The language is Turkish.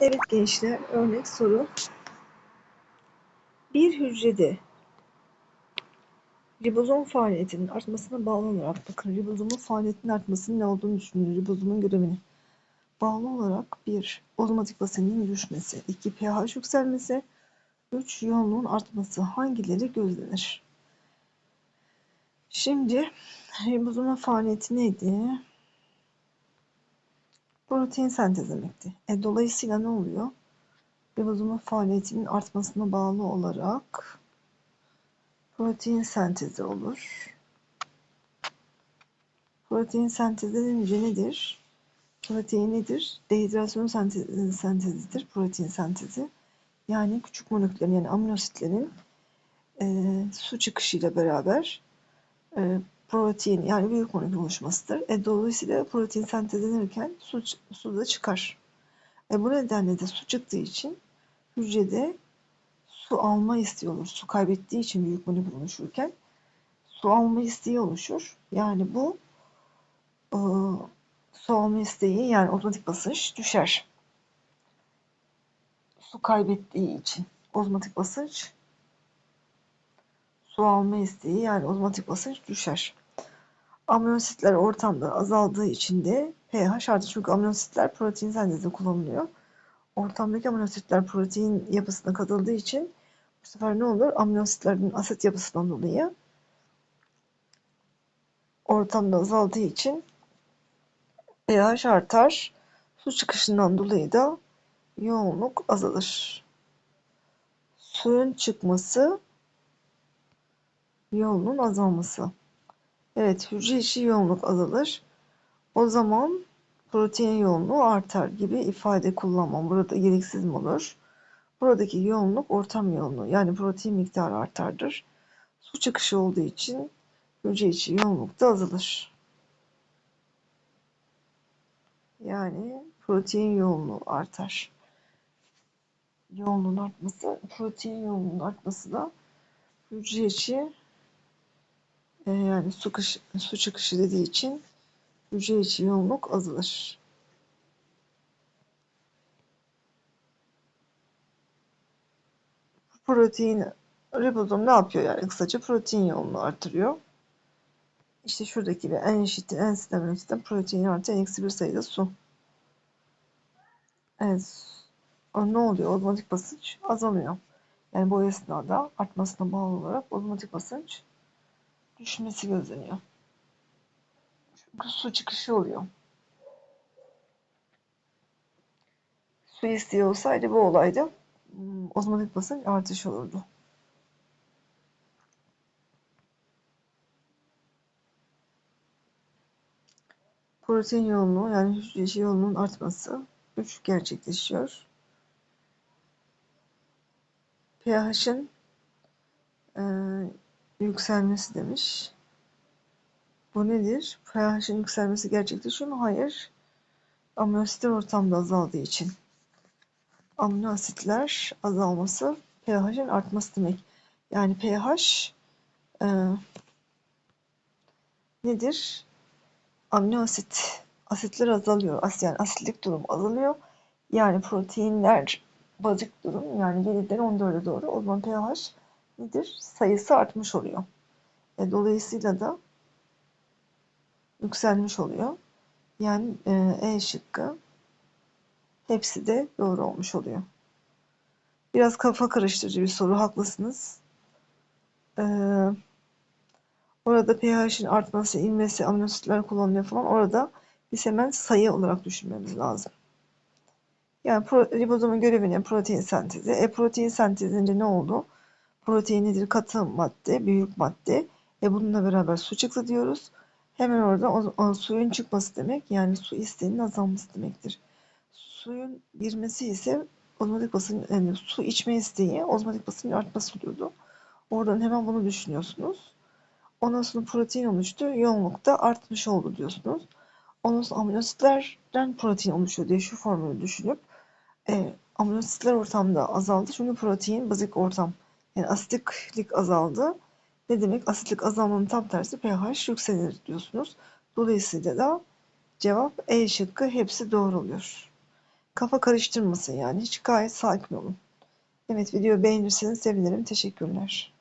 Evet gençler, örnek soru. Bir hücrede ribozom faaliyetinin artmasına bağlı olarak, bakın ribozomun faaliyetinin artmasının ne olduğunu düşünün, ribozomun görevini. Bağlı olarak bir ozmotik basının düşmesi, iki pH yükselmesi, üç yoğunluğun artması hangileri gözlenir? Şimdi ribozomun faaliyeti neydi? Protein sentezlemekti. E, dolayısıyla ne oluyor? ribozomun faaliyetinin artmasına bağlı olarak protein sentezi olur. Protein sentezlenince nedir? Protein nedir? Dehidrasyon sentezi, sentezidir. Protein sentezi. Yani küçük moleküllerin yani aminositlerin e, su çıkışıyla beraber e, protein yani büyük molekül oluşmasıdır. E, dolayısıyla protein sentezlenirken su, su da çıkar. E, bu nedenle de su çıktığı için hücrede su alma isteği olur. Su kaybettiği için büyük molekül oluşurken su alma isteği oluşur. Yani bu e, su alma isteği yani ozmotik basınç düşer. Su kaybettiği için ozmotik basınç su alma isteği yani ozmotik basınç düşer. Aminositler ortamda azaldığı için de pH artır. Çünkü aminositler protein sentezinde kullanılıyor ortamdaki aminositler protein yapısına katıldığı için bu sefer ne olur? Aminositlerin asit yapısından dolayı ortamda azaldığı için pH artar. Su çıkışından dolayı da yoğunluk azalır. Suyun çıkması yoğunluğun azalması. Evet hücre içi yoğunluk azalır. O zaman protein yoğunluğu artar gibi ifade kullanmam. Burada gereksiz mi olur? Buradaki yoğunluk ortam yoğunluğu yani protein miktarı artardır. Su çıkışı olduğu için hücre içi yoğunluk da azalır. Yani protein yoğunluğu artar. Yoğunluğun artması, protein yoğunluğunun artması da hücre içi e, yani su, kış, su çıkışı dediği için hücre içi yoğunluk azalır. Protein ribozom ne yapıyor yani kısaca protein yoğunluğu artırıyor. İşte şuradaki gibi en eşittir en sistem protein artı en eksi bir sayıda su. Evet. Ne oluyor? Ozmotik basınç azalıyor. Yani bu esnada artmasına bağlı olarak ozmotik basınç düşmesi gözleniyor su çıkışı oluyor. Su isteği olsaydı bu olayda hmm, ozmotik basınç artış olurdu. Protein yoğunluğu yani hücre yoğunluğunun artması 3 gerçekleşiyor. pH'in e, yükselmesi demiş. Bu nedir? pH'in yükselmesi gerçekleşiyor mu? Hayır. Amino asitler ortamda azaldığı için. Amino asitler azalması pH'in artması demek. Yani pH e, nedir? Amino asit asitler azalıyor. As yani asitlik durum azalıyor. Yani proteinler bazık durum yani 7'den 14'e doğru o zaman pH nedir? Sayısı artmış oluyor. E, dolayısıyla da yükselmiş oluyor. Yani e, E şıkkı hepsi de doğru olmuş oluyor. Biraz kafa karıştırıcı bir soru haklısınız. Ee, orada pH'in artması, inmesi, aminositler kullanılıyor falan. Orada biz hemen sayı olarak düşünmemiz lazım. Yani ribozomun görevini protein sentezi. E protein sentezinde ne oldu? Protein nedir? Katı madde, büyük madde. E bununla beraber su çıktı diyoruz. Hemen orada o, o suyun çıkması demek yani su isteğinin azalması demektir. Suyun girmesi ise ozmotik basın yani su içme isteği ozmotik basının artması oluyordu. Oradan hemen bunu düşünüyorsunuz. Ondan sonra protein oluştu. Yoğunlukta artmış oldu diyorsunuz. Ondan sonra aminositlerden protein oluşuyor diye şu formülü düşünüp e, aminositler ortamda azaldı. Çünkü protein bazik ortam yani asitliklik azaldı. Ne demek? Asitlik azalmanın tam tersi pH yükselir diyorsunuz. Dolayısıyla da cevap E şıkkı hepsi doğru oluyor. kafa karıştırmasın yani. Hiç gayet sakin olun. Evet videoyu beğenirseniz sevinirim. Teşekkürler.